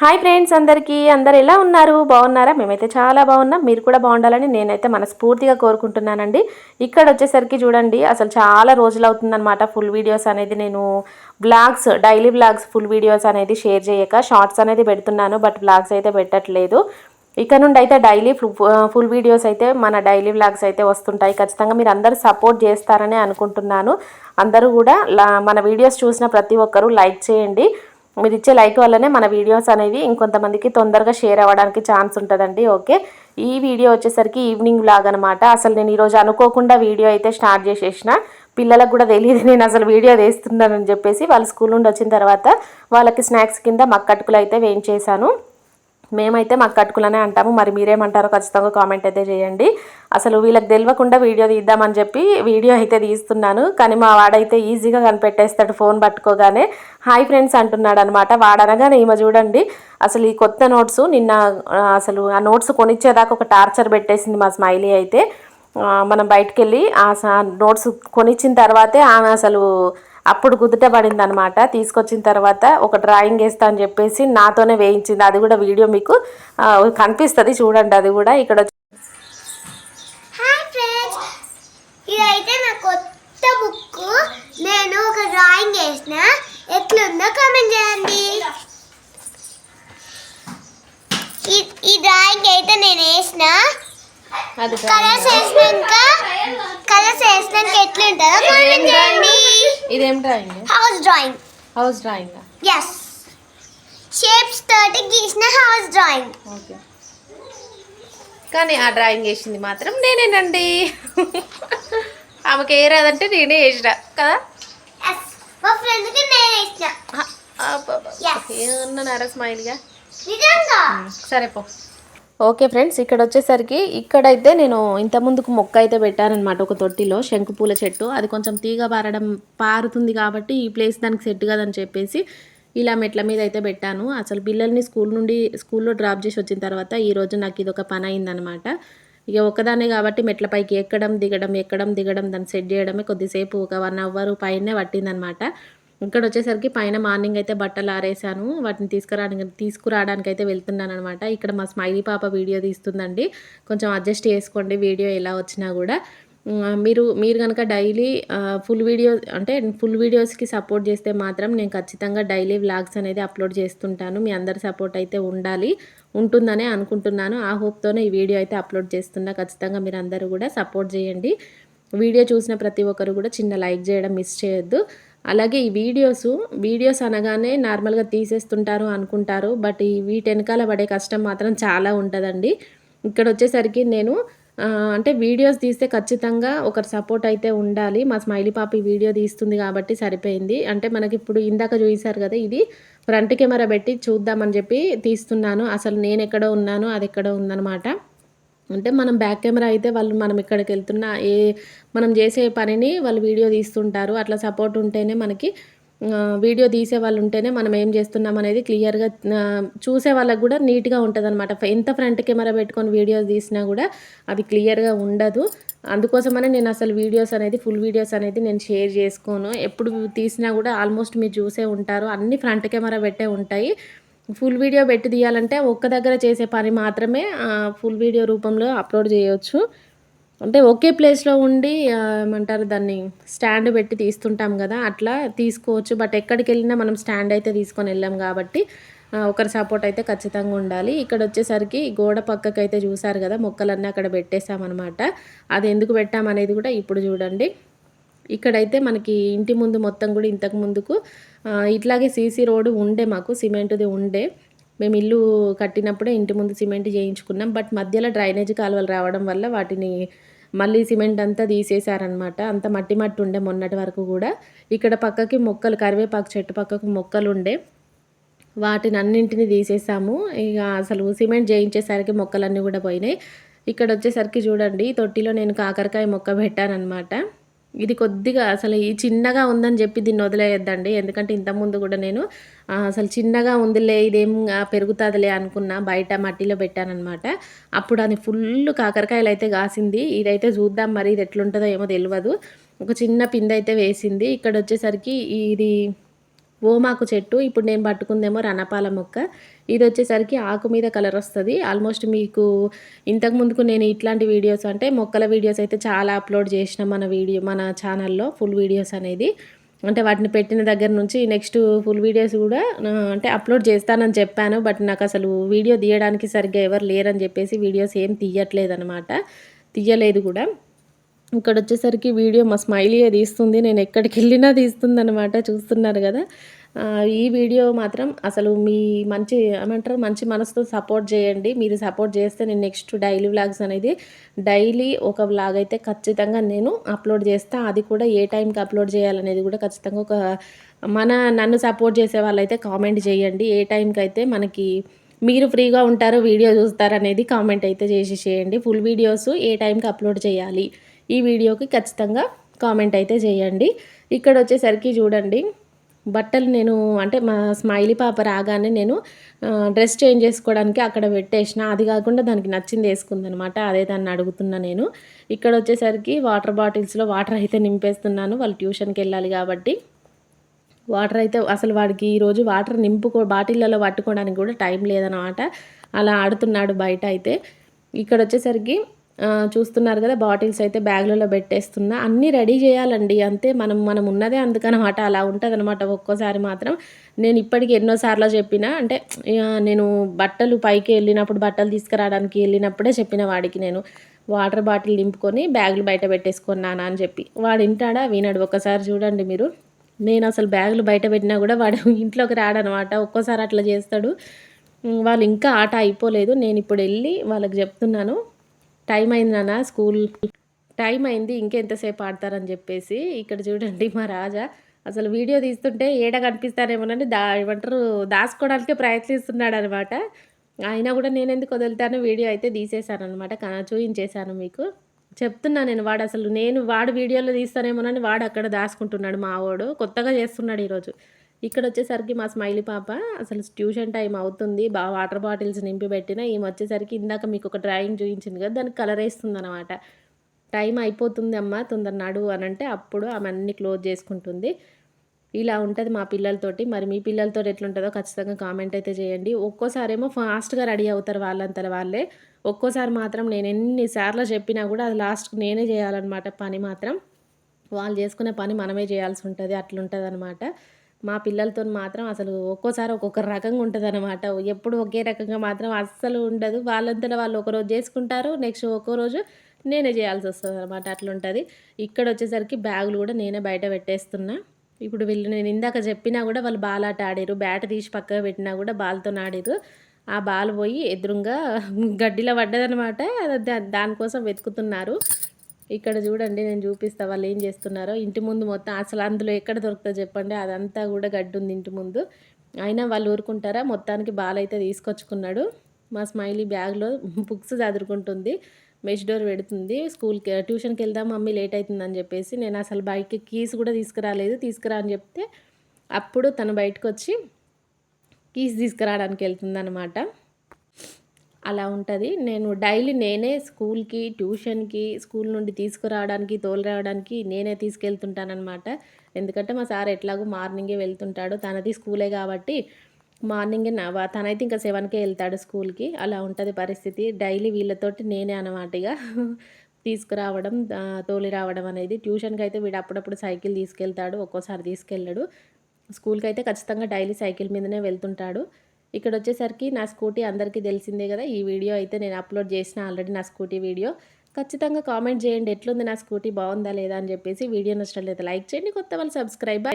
Hi friends అందరికీ. అందరు ఎలా ఉన్నారు? బాగున్నారా? మేమైతే చాలా బాగున్నాం. మీరు కూడా బాగుండాలని నేనైతే మనస్ఫూర్తిగా కోరుకుంటున్నానండి. ఇక్కడ వచ్చేసరికి చూడండి అసలు చాలా రోజులు అవుతుందన్నమాట ఫుల్ వీడియోస్ అనేది. నేను vlogs daily vlogs full videos అనేది షేర్ చేయక షార్ట్స్ అనేది పెడుతున్నాను బట్ బ్లాగ్స్ అయితే పెట్టట్లేదు. ఇక నుండి అయితే డైలీ ఫుల్ వీడియోస్ అయితే మన డైలీ వ్లాగ్స్ అయితే వస్తుంటాయి. ఖచ్చితంగా మీరు అందరూ సపోర్ట్ చేస్తారని అనుకుంటున్నాను. అందరూ కూడా మన వీడియోస్ చూసిన ప్రతి ఒక్కరూ లైక్ చేయండి. మీరు ఇచ్చే లైక్ వల్లనే మన వీడియోస్ అనేవి ఇంకొంతమందికి తొందరగా షేర్ అవ్వడానికి ఛాన్స్ ఉంటుందండి ఓకే? ఈ వీడియో వచ్చేసరికి ఈవినింగ్ బ్లాగ్ అనమాట అసలు నేను ఈరోజు అనుకోకుండా వీడియో అయితే స్టార్ట్ చేసేసిన. పిల్లలకు కూడా తెలియదు నేను అసలు వీడియో వేస్తున్నానని చెప్పేసి వాళ్ళు స్కూల్ నుండి వచ్చిన తర్వాత వాళ్ళకి స్నాక్స్ కింద మక్కట్టుకులు అయితే వేయించేశాను. మేమైతే మాకు కట్టుకులనే అంటాము. మరి మీరేమంటారో ఖచ్చితంగా కామెంట్ అయితే చేయండి. అసలు వీళ్ళకి తెలియకుండా వీడియో తీద్దామని చెప్పి వీడియో అయితే తీస్తున్నాను. కానీ మా వాడైతే ఈజీగా కనిపెట్టేస్తాడు ఫోన్ పట్టుకోగానే. హాయ్ ఫ్రెండ్స్ అంటున్నాడు అనమాట వాడనగానే ఈమె చూడండి. అసలు ఈ కొత్త నోట్స్ నిన్న అసలు ఆ నోట్స్ కొనిచ్చేదాకా ఒక టార్చర్ పెట్టేసింది మా స్మైలీ అయితే. మనం బయటకెళ్ళి ఆ నోట్స్ కొనిచ్చిన తర్వాతే ఆమె అసలు అప్పుడు కుదుట పడింది అనమాట తీసుకొచ్చిన తర్వాత ఒక డ్రాయింగ్ వేస్తా అని చెప్పేసి నాతోనే వేయించింది. అది కూడా వీడియో మీకు కనిపిస్తుంది చూడండి అది కూడా ఇక్కడ ఇదైతే నా కొత్త బుక్ నేను ఒక డ్రాయింగ్ వేసిన. ఎట్లుందో కామెంట్ చేయండి. ఈ డ్రాయింగ్ అయితే నేను వేసిన. కలర్స్ వేసినాక కలర్స్ వేసినాక ఎట్లుంటుందో కామెంట్ చేయండి. ఇదేం drawing house drawing house drawing S shapes తోటి గీసిన హౌస్ డ్రాయింగ్ ఓకే కానీ ఆ డ్రాయింగ్ వేసింది మాత్రం నేనేనండి. ఆమెకి ఏ రాదంటే నేనే వేసిన కదా? మా ఫ్రెండ్కి నేను వేసిన ఏమన్నారా స్మైల్గా నిజంగా? సరే పో. ఓకే ఫ్రెండ్స్ ఇక్కడ వచ్చేసరికి ఇక్కడైతే నేను ఇంత ముందుకు మొక్క అయితే పెట్టానమాట ఒక తొట్టిలో శంకుపూల చెట్టు. అది కొంచెం తీగ పారడం పారుతుంది కాబట్టి ఈ ప్లేస్ దానికి సెట్ కదని చెప్పేసి ఇలా మెట్ల మీద అయితే పెట్టాను. అసలు పిల్లల్ని స్కూల్ నుండి స్కూల్లో డ్రాప్ చేసి వచ్చిన తర్వాత ఈరోజు నాకు ఇది ఒక పని అయిందనమాట ఇక ఒకదానే కాబట్టి మెట్లపైకి ఎక్కడం దిగడం ఎక్కడం దిగడం దాన్ని సెట్ చేయడమే కొద్దిసేపు ఒక వన్ అవర్ పైనే పట్టిందనమాట ఇక్కడ వచ్చేసరికి పైన మార్నింగ్ అయితే బట్టలు ఆరేసాను వాటిని తీసుకురావడానికి తీసుకురావడానికి అయితే వెళ్తున్నాను అనమాట ఇక్కడ మా స్మైలీ పాప వీడియో తీస్తుందండి. కొంచెం అడ్జస్ట్ చేసుకోండి వీడియో ఎలా వచ్చినా కూడా. మీరు మీరు కనుక డైలీ ఫుల్ వీడియో అంటే ఫుల్ వీడియోస్కి సపోర్ట్ చేస్తే మాత్రం నేను ఖచ్చితంగా డైలీ వ్లాగ్స్ అనేది అప్లోడ్ చేస్తుంటాను. మీ అందరి సపోర్ట్ అయితే ఉండాలి ఉంటుందనే అనుకుంటున్నాను. ఆ హోప్తోనే ఈ వీడియో అయితే అప్లోడ్ చేస్తున్నా. ఖచ్చితంగా మీరు అందరూ కూడా సపోర్ట్ చేయండి. వీడియో చూసిన ప్రతి ఒక్కరు కూడా చిన్న లైక్ చేయడం మిస్ చేయొద్దు. అలాగే ఈ వీడియోస్ వీడియోస్ అనగానే నార్మల్గా తీసేస్తుంటారు అనుకుంటారు బట్ ఈ వీటి వెనకాల పడే కష్టం మాత్రం చాలా ఉంటుందండి. ఇక్కడ వచ్చేసరికి నేను అంటే వీడియోస్ తీస్తే ఖచ్చితంగా ఒకరి సపోర్ట్ అయితే ఉండాలి. మా స్మైలీ పాప ఈ వీడియో తీస్తుంది కాబట్టి సరిపోయింది. అంటే మనకి ఇప్పుడు ఇందాక చూసారు కదా ఇది ఫ్రంట్ కెమెరా పెట్టి చూద్దామని చెప్పి తీస్తున్నాను. అసలు నేను ఎక్కడో ఉన్నాను అది ఎక్కడో ఉందనమాట అంటే మనం బ్యాక్ కెమెరా అయితే వాళ్ళు మనం ఇక్కడికి వెళ్తున్నా ఏ మనం చేసే పనిని వాళ్ళు వీడియో తీస్తుంటారు. అట్లా సపోర్ట్ ఉంటేనే మనకి వీడియో తీసే వాళ్ళు ఉంటేనే మనం ఏం చేస్తున్నాం అనేది క్లియర్గా చూసే వాళ్ళకి కూడా నీట్గా ఉంటుంది అనమాట ఎంత ఫ్రంట్ కెమెరా పెట్టుకొని వీడియోస్ తీసినా కూడా అది క్లియర్గా ఉండదు. అందుకోసమనే నేను అసలు వీడియోస్ అనేది ఫుల్ వీడియోస్ అనేది నేను షేర్ చేసుకోను. ఎప్పుడు తీసినా కూడా ఆల్మోస్ట్ మీరు చూసే ఉంటారు. అన్ని ఫ్రంట్ కెమెరా పెట్టే ఉంటాయి. ఫుల్ వీడియో పెట్టి తీయాలంటే ఒక్క దగ్గర చేసే పని మాత్రమే ఫుల్ వీడియో రూపంలో అప్లోడ్ చేయవచ్చు అంటే ఒకే ప్లేస్లో ఉండి ఏమంటారు దాన్ని స్టాండ్ పెట్టి తీస్తుంటాం కదా అట్లా తీసుకోవచ్చు. బట్ ఎక్కడికి వెళ్ళినా మనం స్టాండ్ అయితే తీసుకొని వెళ్ళాం కాబట్టి ఒకరి సపోర్ట్ అయితే ఖచ్చితంగా ఉండాలి. ఇక్కడ వచ్చేసరికి గోడ పక్కకు అయితే చూసారు కదా మొక్కలన్నీ అక్కడ పెట్టేసామన్నమాట అది ఎందుకు పెట్టామనేది కూడా ఇప్పుడు చూడండి. ఇక్కడైతే మనకి ఇంటి ముందు మొత్తం కూడా ఇంతకు ముందుకు ఇట్లాగే సీసీ రోడ్డు ఉండే మాకు సిమెంట్ది ఉండే. మేము ఇల్లు కట్టినప్పుడే ఇంటి ముందు సిమెంట్ చేయించుకున్నాం. బట్ మధ్యలో డ్రైనేజ్ కాలువలు రావడం వల్ల వాటిని మళ్ళీ సిమెంట్ అంతా తీసేశారనమాట అంత మట్టి మట్టి ఉండే మొన్నటి వరకు కూడా. ఇక్కడ పక్కకి మొక్కలు కరివేపాకు చెట్టు పక్కకు మొక్కలు ఉండే. వాటిని అన్నింటిని తీసేసాము. ఇక అసలు సిమెంట్ చేయించేసరికి మొక్కలన్నీ కూడా పోయినాయి. ఇక్కడ వచ్చేసరికి చూడండి తొట్టిలో నేను కాకరకాయ మొక్క పెట్టానమాట ఇది కొద్దిగా అసలు ఈ చిన్నగా ఉందని చెప్పి దీన్ని వదిలేయద్దండి. ఎందుకంటే ఇంతకుముందు కూడా నేను అసలు చిన్నగా ఉందిలే ఇదేం పెరుగుతుందిలే అనుకున్నా బయట మట్టిలో పెట్టానమాట అప్పుడు అది ఫుల్ కాకరకాయలు అయితే కాసింది. ఇదైతే చూద్దాం మరి ఇది ఎట్లుంటుందో ఏమో తెలియదు ఒక చిన్న పిండి అయితే వేసింది. ఇక్కడ వచ్చేసరికి ఇది ఓమాకు చెట్టు ఇప్పుడు నేను పట్టుకుందేమో రణపాల మొక్క. ఇది వచ్చేసరికి ఆకు మీద కలర్ వస్తుంది. ఆల్మోస్ట్ మీకు ఇంతకు ముందుకు నేను ఇట్లాంటి వీడియోస్ అంటే మొక్కల వీడియోస్ అయితే చాలా అప్లోడ్ చేసిన మన వీడియో మన ఛానల్లో ఫుల్ వీడియోస్ అనేది. అంటే వాటిని పెట్టిన దగ్గర నుంచి నెక్స్ట్ ఫుల్ వీడియోస్ కూడా అంటే అప్లోడ్ చేస్తానని చెప్పాను. బట్ నాకు అసలు వీడియో తీయడానికి సరిగ్గా ఎవరు లేరని చెప్పేసి వీడియోస్ ఏం తీయట్లేదు అనమాట తీయలేదు కూడా. ఇక్కడ వచ్చేసరికి వీడియో మా స్మైలీయే తీస్తుంది నేను ఎక్కడికి వెళ్ళినా తీస్తుంది అనమాట చూస్తున్నారు కదా. ఈ వీడియో మాత్రం అసలు మీ మంచి ఏమంటారు మంచి మనసుతో సపోర్ట్ చేయండి. మీరు సపోర్ట్ చేస్తే నేను నెక్స్ట్ డైలీ వ్లాగ్స్ అనేది డైలీ ఒక వ్లాగ్ అయితే ఖచ్చితంగా నేను అప్లోడ్ చేస్తా. అది కూడా ఏ టైంకి అప్లోడ్ చేయాలనేది కూడా ఖచ్చితంగా ఒక మన నన్ను సపోర్ట్ చేసే వాళ్ళైతే కామెంట్ చేయండి. ఏ టైంకి అయితే మనకి మీరు ఫ్రీగా ఉంటారో వీడియో చూస్తారనేది కామెంట్ అయితే చేసి చేయండి. ఫుల్ వీడియోస్ ఏ టైంకి అప్లోడ్ చేయాలి? ఈ వీడియోకి ఖచ్చితంగా కామెంట్ అయితే చేయండి. ఇక్కడ వచ్చేసరికి చూడండి బట్టలు నేను అంటే మా స్మైలీ పాప రాగానే నేను డ్రెస్ చేంజ్ చేసుకోవడానికి అక్కడ పెట్టేసిన. అది కాకుండా దానికి నచ్చింది వేసుకుందనమాట. అదే దాన్ని అడుగుతున్నా నేను. ఇక్కడ వచ్చేసరికి వాటర్ బాటిల్స్లో వాటర్ అయితే నింపేస్తున్నాను. వాళ్ళు ట్యూషన్కి వెళ్ళాలి కాబట్టి. వాటర్ అయితే అసలు వాడికి ఈరోజు వాటర్ నింపుకో బాటిళ్ళలో పట్టుకోవడానికి కూడా టైం లేదనమాట. అలా ఆడుతున్నాడు బయట అయితే. ఇక్కడ వచ్చేసరికి చూస్తున్నారు కదా బాటిల్స్ అయితే బ్యాగ్లలో పెట్టేస్తున్నా. అన్నీ రెడీ చేయాలండి. అంతే మనం మనం ఉన్నదే అందుకనమాట. అలా ఉంటుంది అనమాట ఒక్కోసారి మాత్రం. నేను ఇప్పటికి ఎన్నోసార్లు చెప్పిన అంటే నేను బట్టలు పైకి వెళ్ళినప్పుడు బట్టలు తీసుకురావడానికి వెళ్ళినప్పుడే చెప్పిన వాడికి నేను వాటర్ బాటిల్ నింపుకొని బ్యాగులు బయట పెట్టేసుకున్నాను అని చెప్పి. వాడు వింటాడా? వినాడు. ఒకసారి చూడండి మీరు. నేను అసలు బ్యాగులు బయట పెట్టినా కూడా వాడు ఇంట్లోకి రాడనమాట ఒక్కోసారి అట్లా చేస్తాడు. వాళ్ళు ఇంకా ఆట అయిపోలేదు. నేను ఇప్పుడు వెళ్ళి వాళ్ళకి చెప్తున్నాను. టైం అయింది నాన్న స్కూల్ టైం అయింది ఇంకెంతసేపు ఆడతారని చెప్పేసి ఇక్కడ చూడండి మా రాజా. అసలు వీడియో తీస్తుంటే ఏడ కనిపిస్తానేమోనని దా ఏమంటారు దాచుకోవడానికే ప్రయత్నిస్తున్నాడు అనమాట అయినా కూడా నేను ఎందుకు వదులుతాను వీడియో అయితే తీసేశాను అనమాట చూపించేశాను మీకు. చెప్తున్నా నేను వాడు అసలు నేను వాడు వీడియోలో తీస్తానేమోనని వాడు అక్కడ దాచుకుంటున్నాడు మా వాడు కొత్తగా చేస్తున్నాడు ఈరోజు. ఇక్కడ వచ్చేసరికి మా స్మైలీ పాప అసలు ట్యూషన్ టైం అవుతుంది. బాగా వాటర్ బాటిల్స్ నింపి పెట్టిన ఈమె వచ్చేసరికి ఇందాక మీకు ఒక డ్రాయింగ్ చూపించింది కదా దానికి కలర్ వేస్తుంది అనమాట టైం అయిపోతుంది అమ్మ తొందర నడువు అని అంటే అప్పుడు ఆమె అన్ని క్లోజ్ చేసుకుంటుంది. ఇలా ఉంటుంది మా పిల్లలతోటి. మరి మీ పిల్లలతో ఎట్లుంటుందో ఖచ్చితంగా కామెంట్ అయితే చేయండి. ఒక్కోసారేమో ఫాస్ట్గా రెడీ అవుతారు వాళ్ళంతల వాళ్ళే. ఒక్కోసారి మాత్రం నేను ఎన్నిసార్లు చెప్పినా కూడా అది లాస్ట్కి నేనే చేయాలన్నమాట పని మాత్రం. వాళ్ళు చేసుకునే పని మనమే చేయాల్సి ఉంటుంది అట్లుంటుంది అనమాట మా పిల్లలతో మాత్రం అసలు ఒక్కోసారి ఒక్కొక్క రకంగా ఉంటుంది అనమాట ఎప్పుడు ఒకే రకంగా మాత్రం అస్సలు ఉండదు. వాళ్ళంతటా వాళ్ళు ఒకరోజు చేసుకుంటారు నెక్స్ట్ ఒక్కో రోజు నేనే చేయాల్సి వస్తుంది అనమాట అట్లుంటుంది. ఇక్కడ వచ్చేసరికి బ్యాగులు కూడా నేనే బయట పెట్టేస్తున్నా. ఇప్పుడు వీళ్ళు నేను ఇందాక చెప్పినా కూడా వాళ్ళు బాల్ ఆట ఆడారు. బ్యాట్ తీసి పక్కకు పెట్టినా కూడా బాల్తో ఆడారు. ఆ బాల్ పోయి ఎదురుగా గడ్డిలో పడ్డదనమాట దా- దానికోసం వెతుకుతున్నారు. ఇక్కడ చూడండి నేను చూపిస్తా వాళ్ళు ఏం చేస్తున్నారో. ఇంటి ముందు మొత్తం అసలు అందులో ఎక్కడ దొరుకుతుందో చెప్పండి. అదంతా కూడా గడ్డి ఉంది ఇంటి ముందు. అయినా వాళ్ళు ఊరుకుంటారా? మొత్తానికి బాల్ అయితే తీసుకొచ్చుకున్నాడు. మా స్మైలీ బ్యాగ్లో బుక్స్ చదువుకుంటుంది మెష్ డోర్ పెడుతుంది. స్కూల్కి ట్యూషన్కి వెళ్దాం మమ్మీ లేట్ అవుతుందని చెప్పేసి నేను అసలు బైక్ కీస్ కూడా తీసుకురాలేదు. తీసుకురా అని చెప్తే అప్పుడు తను బయటకు వచ్చి కీస్ తీసుకురావడానికి వెళ్తుందనమాట అలా ఉంటుంది. నేను డైలీ నేనే స్కూల్కి ట్యూషన్కి స్కూల్ నుండి తీసుకురావడానికి తోలురావడానికి నేనే తీసుకెళ్తుంటానమాట ఎందుకంటే మా సార్ ఎట్లాగో మార్నింగే వెళ్తుంటాడు. తనది స్కూలే కాబట్టి మార్నింగే నా తనైతే ఇంకా సెవెన్కే వెళ్తాడు స్కూల్కి. అలా ఉంటుంది పరిస్థితి. డైలీ వీళ్ళతోటి నేనే అనమాట ఇక తీసుకురావడం తోలి రావడం అనేది. ట్యూషన్కి అయితే వీడు అప్పుడప్పుడు సైకిల్ తీసుకెళ్తాడు ఒక్కోసారి తీసుకెళ్ళాడు. స్కూల్కి అయితే ఖచ్చితంగా డైలీ సైకిల్ మీదనే వెళ్తుంటాడు. ఇక్కడ వచ్చేసరికి నా స్కూటీ అందరికీ తెలిసిందే కదా ఈ వీడియో అయితే నేను అప్లోడ్ చేసిన ఆల్రెడీ నా స్కూటీ వీడియో. ఖచ్చితంగా కామెంట్ చేయండి ఎట్లుంది నా స్కూటీ బాగుందా లేదా అని చెప్పేసి. వీడియో నచ్చినట్లయితే లైక్ చేయండి కొత్త వాళ్ళు సబ్స్క్రైబ్